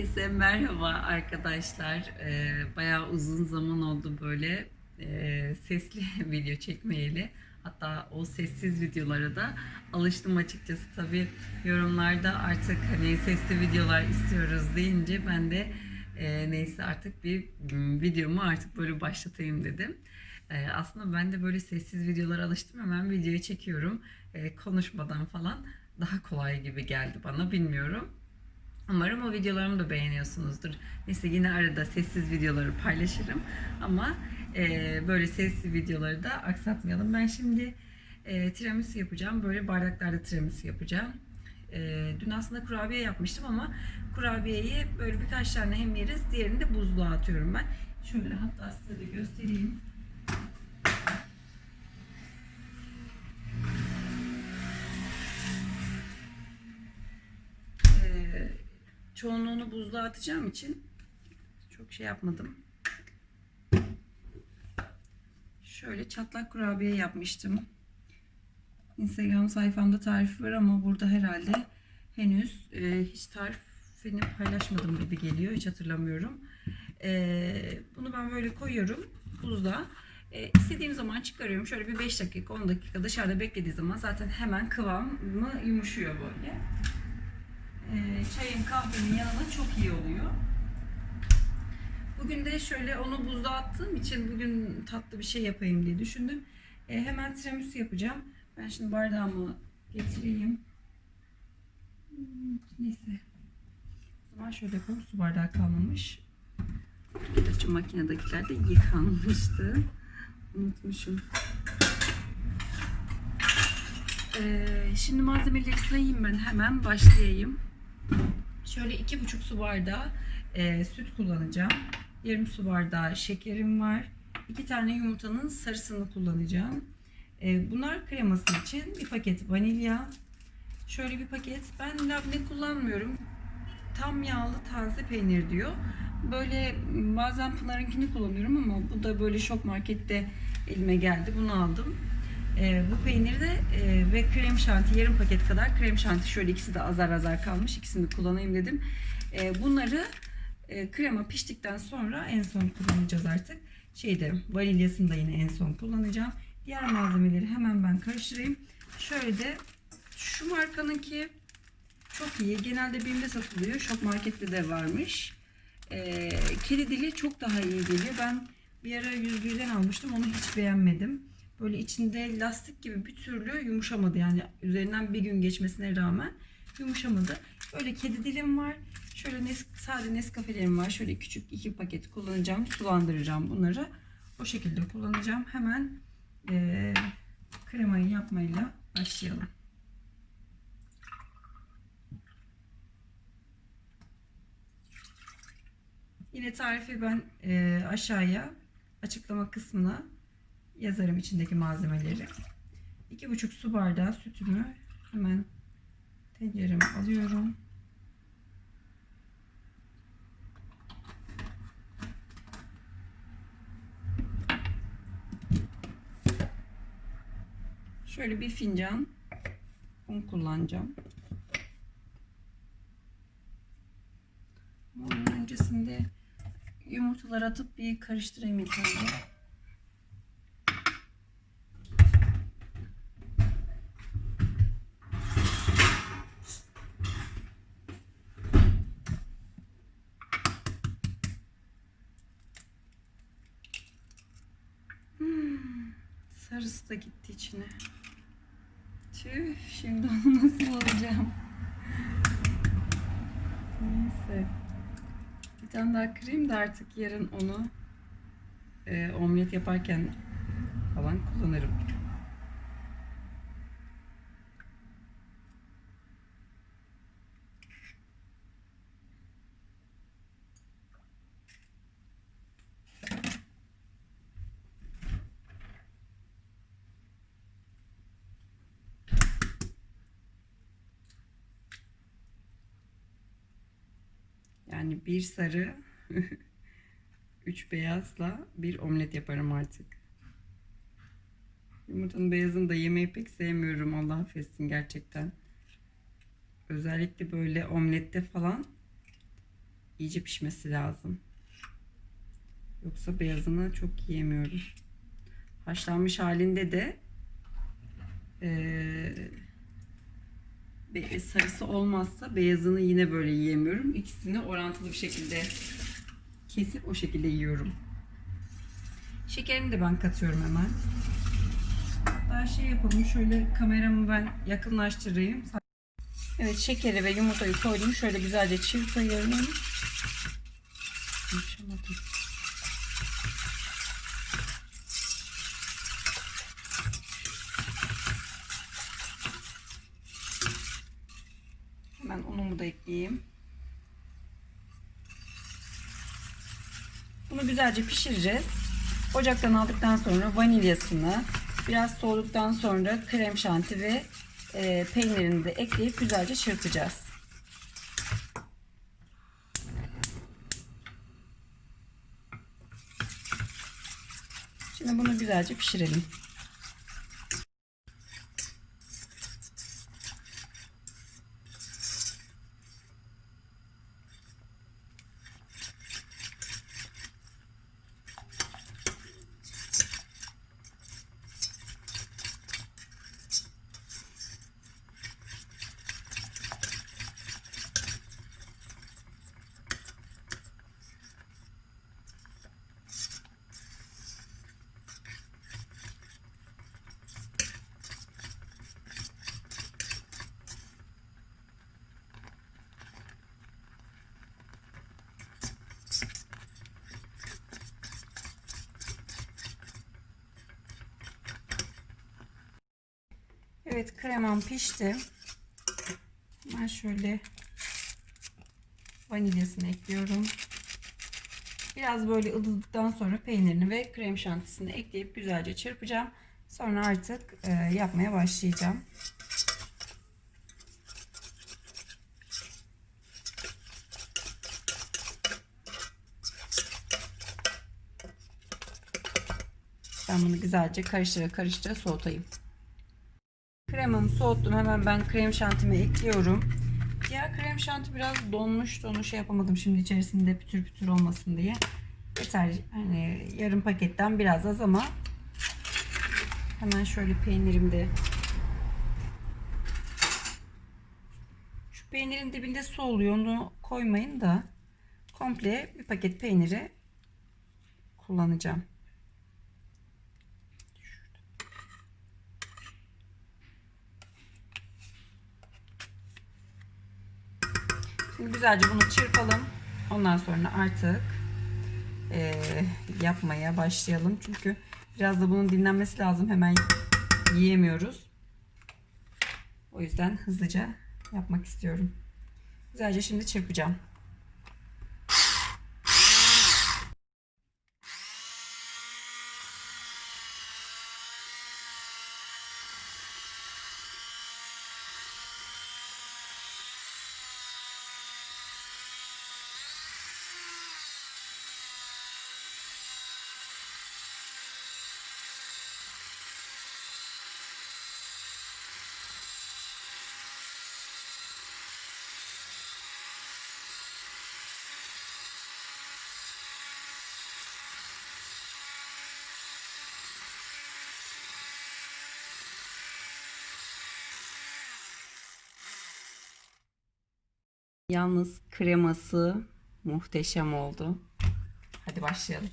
Herkese merhaba arkadaşlar. Ee, bayağı uzun zaman oldu böyle e, sesli video çekmeyeli. Hatta o sessiz videolara da alıştım açıkçası. Tabii yorumlarda artık hani sesli videolar istiyoruz deyince ben de e, neyse artık bir videomu artık böyle başlatayım dedim. E, aslında ben de böyle sessiz videolara alıştım. Hemen videoyu çekiyorum. E, konuşmadan falan daha kolay gibi geldi bana bilmiyorum. Umarım o videolarımı da beğeniyorsunuzdur. Neyse yine arada sessiz videoları paylaşırım. Ama e, böyle sessiz videoları da aksatmayalım. Ben şimdi e, tiramisu yapacağım. Böyle bardaklarda tiramisu yapacağım. E, dün aslında kurabiye yapmıştım ama kurabiyeyi böyle birkaç tane hem yeriz. Diğerini de buzluğa atıyorum ben. Şöyle hatta size de göstereyim. Çoğunluğunu buzluğa atacağım için çok şey yapmadım. Şöyle çatlak kurabiye yapmıştım. Instagram sayfamda tarifi var ama burada herhalde henüz e, hiç tarifini paylaşmadım gibi geliyor. Hiç hatırlamıyorum. E, bunu ben böyle koyuyorum buzluğa. E, istediğim zaman çıkarıyorum. Şöyle bir 5 dakika 10 dakika dışarıda beklediği zaman zaten hemen kıvamı yumuşuyor böyle çayın kahvenin yanına çok iyi oluyor. Bugün de şöyle onu buzluğa attığım için bugün tatlı bir şey yapayım diye düşündüm. E, hemen tiramisu yapacağım. Ben şimdi bardağımı getireyim. Hmm, Neyse. O zaman şöyle yapalım. Su bardağı kalmamış. Gerçi makinedekiler de yıkanmıştı. Unutmuşum. Ee, şimdi malzemeleri sayayım ben hemen başlayayım. Şöyle iki buçuk su bardağı e, süt kullanacağım. Yarım su bardağı şekerim var. İki tane yumurtanın sarısını kullanacağım. E, bunlar kreması için bir paket vanilya. Şöyle bir paket. Ben labne kullanmıyorum. Tam yağlı taze peynir diyor. Böyle bazen Pınar'ınkini kullanıyorum ama bu da böyle şok markette elime geldi. Bunu aldım. E, bu peyniri de e, ve krem şanti yarım paket kadar krem şanti şöyle ikisi de azar azar kalmış ikisini kullanayım dedim. E, bunları e, krema piştikten sonra en son kullanacağız artık. Şeyde vanilyasını da yine en son kullanacağım. Diğer malzemeleri hemen ben karıştırayım. Şöyle de şu markanınki çok iyi. Genelde BİM'de satılıyor. Şok markette de varmış. E, kedi dili çok daha iyi geliyor. Ben bir ara 101'den almıştım. Onu hiç beğenmedim böyle içinde lastik gibi bir türlü yumuşamadı. Yani üzerinden bir gün geçmesine rağmen yumuşamadı. Böyle kedi dilim var. Şöyle nes sade Nescafe'lerim var. Şöyle küçük iki paket kullanacağım. Sulandıracağım bunları. O şekilde kullanacağım. Hemen e, kremayı yapmayla başlayalım. Yine tarifi ben e, aşağıya açıklama kısmına yazarım içindeki malzemeleri. 2,5 su bardağı sütümü hemen tencereme alıyorum. Şöyle bir fincan un kullanacağım. Onun öncesinde yumurtaları atıp bir karıştırayım ilk önce. Sarısı da gitti içine. Tüh, şimdi onu nasıl alacağım? Neyse. Bir tane daha kırayım da artık yarın onu e, omlet yaparken falan kullanırım. Yani bir sarı, üç beyazla bir omlet yaparım artık. Yumurtanın beyazını da yemeyi pek sevmiyorum. Allah affetsin gerçekten. Özellikle böyle omlette falan iyice pişmesi lazım. Yoksa beyazını çok yiyemiyorum. Haşlanmış halinde de be- sarısı olmazsa beyazını yine böyle yiyemiyorum. İkisini orantılı bir şekilde kesip o şekilde yiyorum. Şekerini de ben katıyorum hemen. Daha şey yapalım. Şöyle kameramı ben yakınlaştırayım. Evet şekeri ve yumurtayı koydum. Şöyle güzelce çırpıyorum. Konuşamadım. Hemen unumu da ekleyeyim. Bunu güzelce pişireceğiz. Ocaktan aldıktan sonra vanilyasını, biraz soğuduktan sonra krem şanti ve e, peynirini de ekleyip güzelce çırpacağız. Şimdi bunu güzelce pişirelim. Evet kremam pişti. Ben şöyle vanilyasını ekliyorum. Biraz böyle ılıdıktan sonra peynirini ve krem şantisini ekleyip güzelce çırpacağım. Sonra artık e, yapmaya başlayacağım. Ben bunu güzelce karıştıra karıştıra soğutayım. Kremamı soğuttum. Hemen ben krem şantimi ekliyorum. Diğer krem şanti biraz donmuştu. Onu şey yapamadım şimdi içerisinde pütür pütür olmasın diye. Yeter. Hani yarım paketten biraz az ama hemen şöyle peynirim de şu peynirin dibinde su oluyor. Onu koymayın da komple bir paket peyniri kullanacağım. Güzelce bunu çırpalım. Ondan sonra artık eee, yapmaya başlayalım. Çünkü biraz da bunun dinlenmesi lazım. Hemen yiyemiyoruz. O yüzden hızlıca yapmak istiyorum. Güzelce şimdi çırpacağım. Yalnız kreması muhteşem oldu. Hadi başlayalım.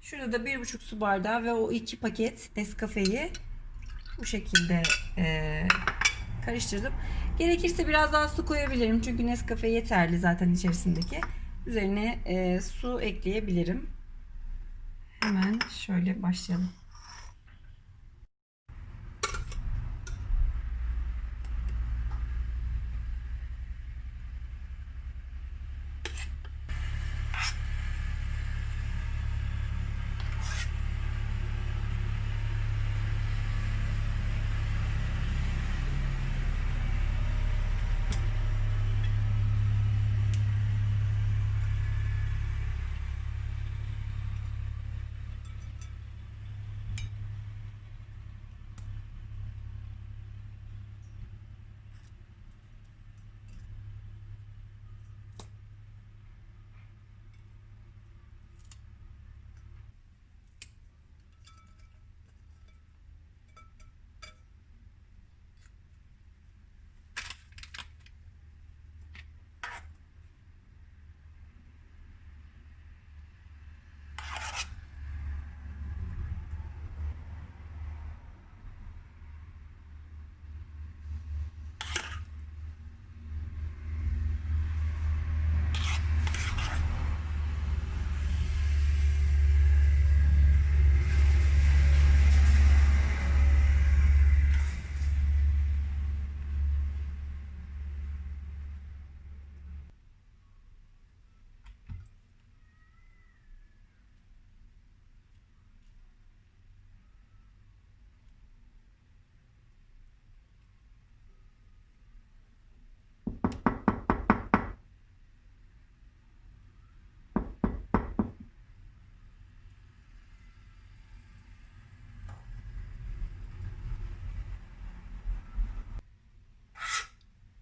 Şurada da bir buçuk su bardağı ve o iki paket Nescafe'yi bu şekilde eee, karıştırdım. Gerekirse biraz daha su koyabilirim. Çünkü Nescafe yeterli zaten içerisindeki. Üzerine eee, su ekleyebilirim. Hemen şöyle başlayalım.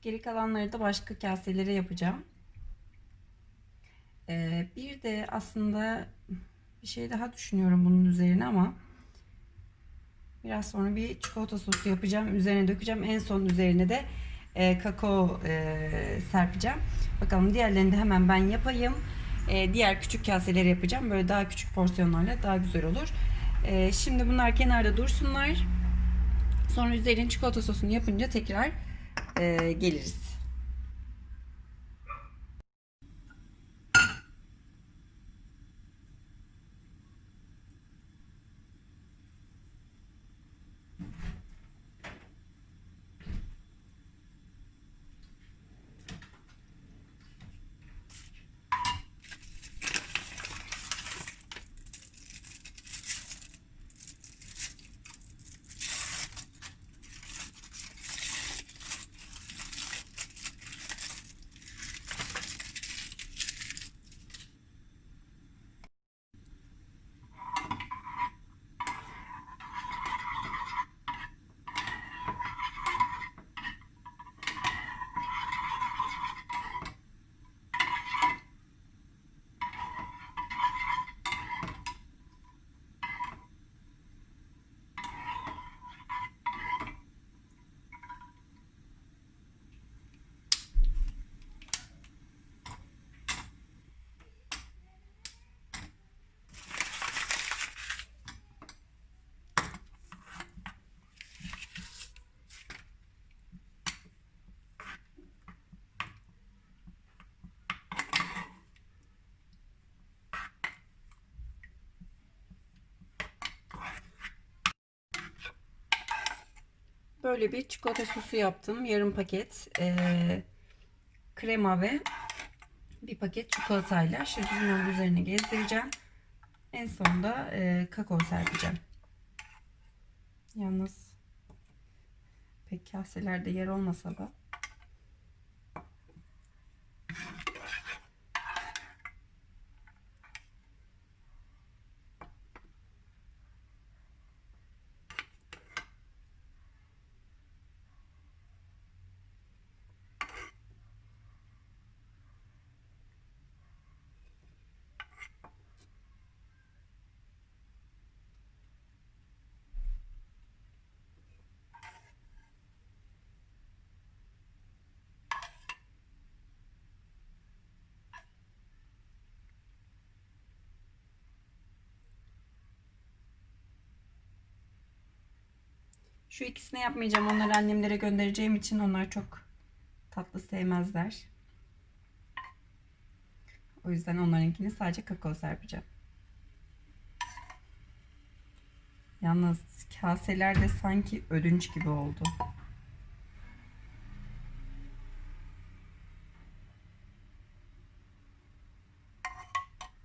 Geri kalanları da başka kaselere yapacağım. Ee, bir de aslında bir şey daha düşünüyorum bunun üzerine ama biraz sonra bir çikolata sosu yapacağım. Üzerine dökeceğim. En son üzerine de e, kakao e, serpeceğim. Bakalım diğerlerini de hemen ben yapayım. E, diğer küçük kaseleri yapacağım. Böyle daha küçük porsiyonlarla daha güzel olur. E, şimdi bunlar kenarda dursunlar. Sonra üzerine çikolata sosunu yapınca tekrar geliriz. Böyle bir çikolata sosu yaptım. Yarım paket eee, krema ve bir paket çikolatayla. Şimdi bunların üzerine gezdireceğim. En sonunda eee, kakao serpeceğim. Yalnız pek kaselerde yer olmasa da Şu ikisini yapmayacağım. Onları annemlere göndereceğim için onlar çok tatlı sevmezler. O yüzden onlarınkini sadece kakao serpeceğim. Yalnız kaseler de sanki ödünç gibi oldu.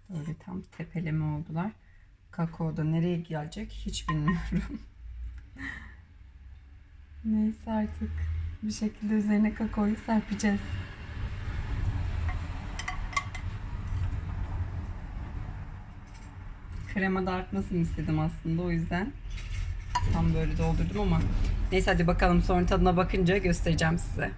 Böyle tam tepeleme oldular. Kakao da nereye gelecek hiç bilmiyorum. Neyse artık bir şekilde üzerine kakaoyu serpeceğiz. Krema da artmasını istedim aslında o yüzden tam böyle doldurdum ama neyse hadi bakalım sonra tadına bakınca göstereceğim size.